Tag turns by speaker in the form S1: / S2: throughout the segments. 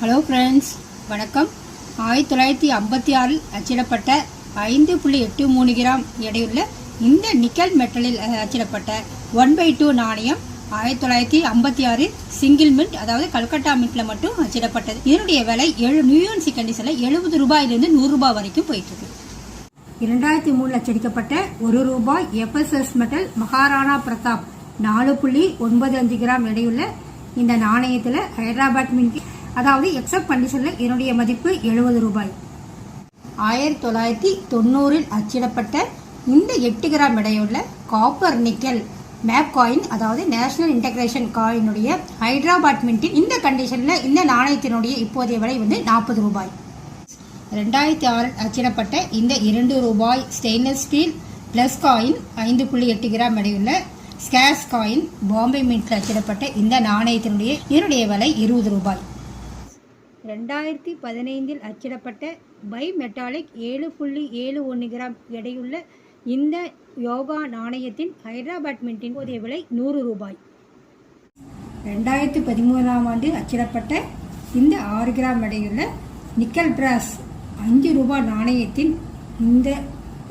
S1: Hello friends வணக்கம். ஆயிரத்தி தொள்ளாயிரத்தி ஐம்பத்தி ஆறில் அச்சிடப்பட்ட ஐந்து புள்ளி எட்டு மூணு கிராம் எடையுள்ள இந்த நிக்கல் மெட்டலில் அச்சிடப்பட்ட ஒன் பை டூ நாணயம் ஆயிரத்தி தொள்ளாயிரத்தி ஐம்பத்தி ஆறு சிங்கிள் மின்ட் அதாவது கல்கட்டா மின்ட்ல மட்டும் அச்சிடப்பட்டது. இதனுடைய விலை ஏழு நியூயான்சி கண்டிஷனில் எழுபது ரூபாயிலிருந்து நூறு ரூபாய் வரைக்கும் போயிட்டு இருக்கு இரண்டாயிரத்தி மூணில் அச்சடிக்கப்பட்ட ஒரு ரூபாய் எஃப்எஸ்எஸ் மெட்டல் மகாராணா பிரதாப் நாலு புள்ளி ஒன்பது அஞ்சு கிராம் எடையுள்ள இந்த நாணயத்தில் ஹைதராபாத் மின்ட் அதாவது எக்ஸப்ட் கண்டிஷனில் இதனுடைய மதிப்பு எழுபது ரூபாய். ஆயிரத்தி தொள்ளாயிரத்தி தொண்ணூறில் அச்சிடப்பட்ட இந்த எட்டு கிராம் எடையுள்ள காப்பர் நிக்கல் மேப் காயின் அதாவது நேஷனல் இன்டகிரேஷன் காயினுடைய ஹைதராபாத் மின்ட்டின் இந்த கண்டிஷனில் இந்த நாணயத்தினுடைய இப்போதைய விலை வந்து நாற்பது ரூபாய். ரெண்டாயிரத்தி ஆறில் அச்சிடப்பட்ட இந்த இரண்டு ரூபாய் ஸ்டெயின்லெஸ் ஸ்டீல் ப்ளஸ் காயின் ஐந்து புள்ளி எட்டு கிராம் எடையுள்ள ஸ்கேஸ் காயின் பாம்பே மின்ட்டில் அச்சிடப்பட்ட இந்த நாணயத்தினுடைய இதனுடைய விலை இருபது ரூபாய். ரெண்டாயிரத்தி பதினைந்தில் அச்சிடப்பட்ட பை மெட்டாலிக் ஏழு புள்ளி ஏழு ஒன்று கிராம் எடையுள்ள இந்த யோகா நாணயத்தின் ஹைதராபாத் மின்ட்டின் போதைய விலை நூறு ரூபாய். ரெண்டாயிரத்தி பதிமூணாம் ஆண்டு அச்சிடப்பட்ட இந்த ஆறு கிராம் எடையுள்ள நிக்கல் பிராஸ் அஞ்சு ரூபாய் நாணயத்தின் இந்த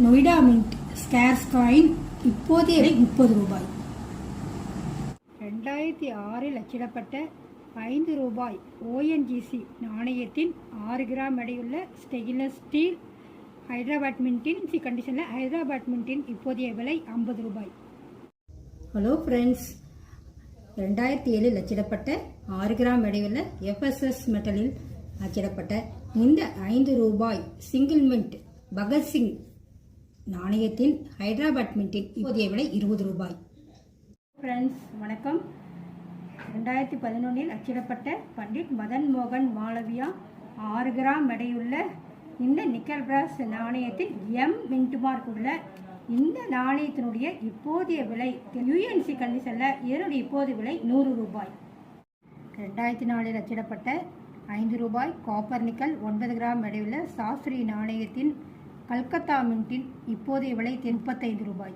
S1: நொய்டா மின்ட் ஸ்கேர்ஸ் காயின் இப்போதைய விலை முப்பது ரூபாய். ரெண்டாயிரத்தி ஆறில் அச்சிடப்பட்ட ஐந்து ரூபாய் ஓஎன்ஜிசி நாணயத்தின் ஆறு கிராம் எடையுள்ள ஸ்டெயின்லெஸ் ஸ்டீல் ஹைதராபாத் மின்ட்டின் சி கண்டிஷனில் ஹைதராபாத் மின்ட்டின் இப்போதைய விலை ஐம்பது ரூபாய். ஹலோ ஃப்ரெண்ட்ஸ் ரெண்டாயிரத்தி ஏழில் அச்சிடப்பட்ட ஆறு கிராம் எடையுள்ள எஃப்எஸ்எஸ் மெட்டலில் அச்சிடப்பட்ட இந்த ஐந்து ரூபாய் சிங்கிள் மின்ட் பகத்சிங் நாணயத்தின் ஹைதராபாத் மின்ட்டின் இப்போதைய விலை இருபது ரூபாய். ஃப்ரெண்ட்ஸ் வணக்கம். ரெண்டாயிரத்தி பதினொன்றில் அச்சிடப்பட்ட பண்டிட் மதன் மோகன் மாளவியா ஆறு கிராம் எடையுள்ள இந்த நிக்கல் பிராஸ் நாணயத்தில் எம் மின்ட் மார்க் உள்ள இந்த நாணயத்தினுடைய இப்போதைய விலை யூஎன்சி கண்டிஷனில் இதனுடைய இப்போது விலை நூறு ரூபாய். ரெண்டாயிரத்தி நாலில் அச்சிடப்பட்ட ஐந்து ரூபாய் காப்பர் நிக்கல் ஒன்பது கிராம் எடையுள்ள சாஸ்திரி நாணயத்தின் கல்கத்தா மின்ட்டின் இப்போதைய விலை முப்பத்தைந்து ரூபாய்.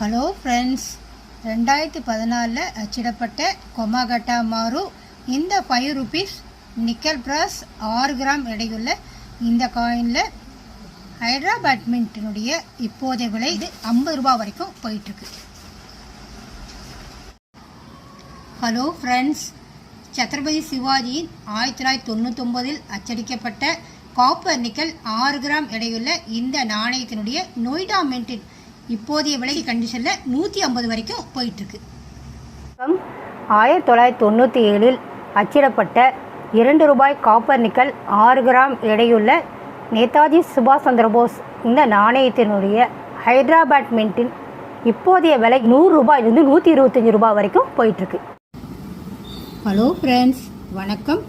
S1: ஹலோ ஃப்ரெண்ட்ஸ் ரெண்டாயிரத்தி பதினாலில் அச்சிடப்பட்ட கொமாகட்டா மாரு இந்த ஃபைவ் ருபீஸ் நிக்கல் பிராஸ் ஆறு கிராம் எடையுள்ள இந்த காயினில் ஹைதராபாத் மின்ட்டினுடைய இப்போதைய விலை இது ஐம்பது ரூபாய் வரைக்கும் போயிட்டுருக்கு. ஹலோ ஃப்ரெண்ட்ஸ் சத்ரபதி சிவாஜியின் ஆயிரத்தி தொள்ளாயிரத்தி தொண்ணூத்தொம்பதில் அச்சடிக்கப்பட்ட காப்பர் நிக்கல் ஆறு கிராம் எடையுள்ள இந்த நாணயத்தினுடைய நொய்டா மின்டின் இப்போதைய விலை கண்டிஷனில் நூற்றி ஐம்பது வரைக்கும் போயிட்டுருக்கு.
S2: ஆயிரத்தி தொள்ளாயிரத்தி தொண்ணூற்றி ஏழில் அச்சிடப்பட்ட இரண்டு ரூபாய் காப்பர் நிக்கல் ஆறு கிராம் எடையுள்ள நேதாஜி சுபாஷ் சந்திர போஸ் இந்த நாணயத்தினுடைய ஹைதராபாத் மின்ட்டின் இப்போதைய விலை நூறு ரூபாயிலிருந்து நூற்றி இருபத்தஞ்சி ரூபாய் வரைக்கும் போயிட்டுருக்கு.
S1: ஹலோ ஃப்ரெண்ட்ஸ் வணக்கம்.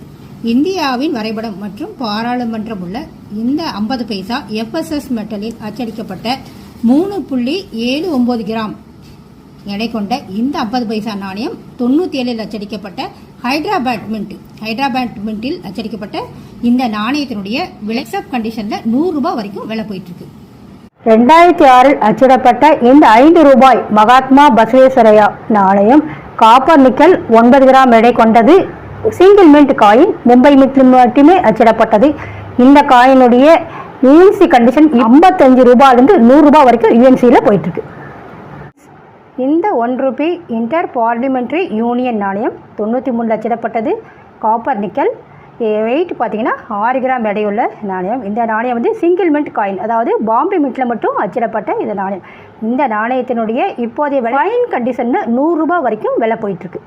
S1: இந்தியாவின் வரைபடம் மற்றும் பாராளுமன்றம் உள்ள இந்த ஐம்பது பைசா எஃப்எஸ்எஸ் மெட்டலில் அச்சடிக்கப்பட்ட மூணு புள்ளி ஏழு ஒம்பது கிராம். எடை கொண்ட இந்த ஐம்பது பைசா நாணயம் தொண்ணூற்றி ஏழில் அச்சடிக்கப்பட்ட ஹைதராபாத் மின்ட் ஹைதராபாத் மின்ட்டில் அச்சடிக்கப்பட்ட இந்த நாணயத்தினுடைய விலைசப் கண்டிஷனில் நூறுரூபா வரைக்கும் விலை போயிட்டுருக்கு.
S2: ரெண்டாயிரத்தி ஆறில் அச்சிடப்பட்ட இந்த ஐந்து ரூபாய் மகாத்மா பசவேஸ்வரையா நாணயம் காப்பர் நிக்கல் ஒன்பது கிராம் எடை கொண்டது. சிங்கிள் மின்ட் காயின் மும்பை மின்ட்டில் மட்டுமே அச்சிடப்பட்டது. இந்த காயினுடைய யூஎன்சி கண்டிஷன் ஐம்பத்தஞ்சு ரூபாயிலிருந்து நூறுரூபா வரைக்கும் யூஎன்சியில் போயிட்டுருக்கு. இந்த one rupee inter parliamentary union நாணயம் தொண்ணூற்றி மூணில் அச்சிடப்பட்டது காப்பர் நிக்கல் வெயிட் பார்த்தீங்கன்னா ஆறு கிராம் எடையுள்ள நாணயம். இந்த நாணயம் வந்து சிங்கிள் மின்ட் காயின் அதாவது பாம்பே மின்ட்டில் மட்டும் அச்சிடப்பட்ட இந்த நாணயம். இந்த நாணயத்தினுடைய இப்போதைய காயின் கண்டிஷனில் நூறுரூபா வரைக்கும் விலை போயிட்டுருக்கு.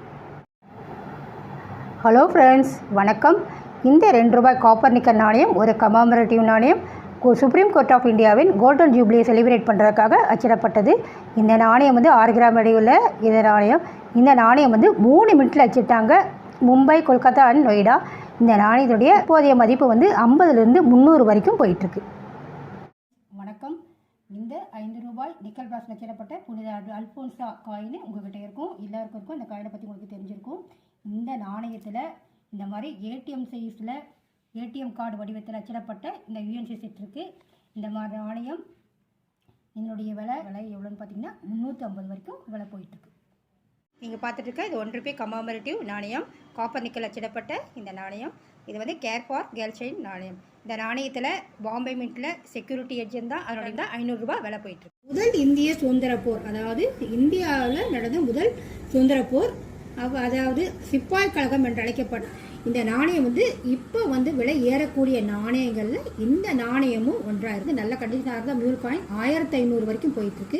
S2: ஹலோ ஃப்ரெண்ட்ஸ் வணக்கம். இந்த ரெண்டு ரூபாய் காப்பர் நிக்கல் நாணயம் ஒரு கமாமரேட்டிவ் நாணயம் சுப்ரீம் கோர்ட் ஆஃப் இந்தியாவின் கோல்டன் ஜூப்ளியை செலிப்ரேட் பண்ணுறதுக்காக அச்சிடப்பட்டது. இந்த நாணயம் வந்து ஆறு கிராம் எடையுள்ள இந்த நாணயம். இந்த நாணயம் வந்து மூணு மினிட்ல அச்சிட்டாங்க. மும்பை கொல்கத்தா அண்ட் நொய்டா. இந்த நாணயத்துடைய போதிய மதிப்பு வந்து ஐம்பதுலேருந்து முந்நூறு வரைக்கும் போயிட்டுருக்கு.
S1: வணக்கம். இந்த ஐந்து ரூபாய் நிக்கல் பிராஸ் அச்சிடப்பட்ட புனித அல்- அல்போன்சா காயின் உங்ககிட்ட இருக்கும். எல்லாருக்கும் இருக்கும். இந்த காயினை பற்றி உங்களுக்கு தெரிஞ்சிருக்கும். இந்த நாணயத்தில் இந்த மாதிரி ஏடிஎம் சைஸில் ஏடிஎம் கார்டு வடிவத்தில் அச்சிடப்பட்ட இந்த யூஎன்சி செட் இருக்குது இந்த மாதிரி நாணயம் இதனுடைய விலை விலை எவ்வளோன்னு பார்த்தீங்கன்னா முந்நூற்றி ஐம்பது வரைக்கும் விலை போயிட்டுருக்கு. நீங்கள் பார்த்துட்டு இருக்க இது ஒன் ருபி கமாமரேட்டிவ் நாணயம். காப்பர் நிக்கல் அச்சிடப்பட்ட இந்த நாணயம். இது வந்து கேர் ஃபார் கேர்ள் சைல்ட் நாணயம். இந்த நாணயத்தில் பாம்பே மின்ட்டில் செக்யூரிட்டி ஏஜென்ட் தான் அதனுடைய தான் ஐநூறுரூபா விலை போயிட்டு இருக்கு முதல் இந்திய சுதந்திர போர் அதாவது இந்தியாவில் நடந்த முதல் சுதந்திர போர் அவ- அதாவது சிப்பாய் கழகம் என்று அழைக்கப்படும். இந்த நாணயம் வந்து இப்போ வந்து விலை ஏறக்கூடிய நாணயங்களில் இந்த நாணயமும் ஒன்றாக இருக்குது நல்ல கண்டிஷனாக இருந்தால் மியூல் காயின் ஆயிரத்தி ஐநூறு வரைக்கும் போயிட்டுருக்கு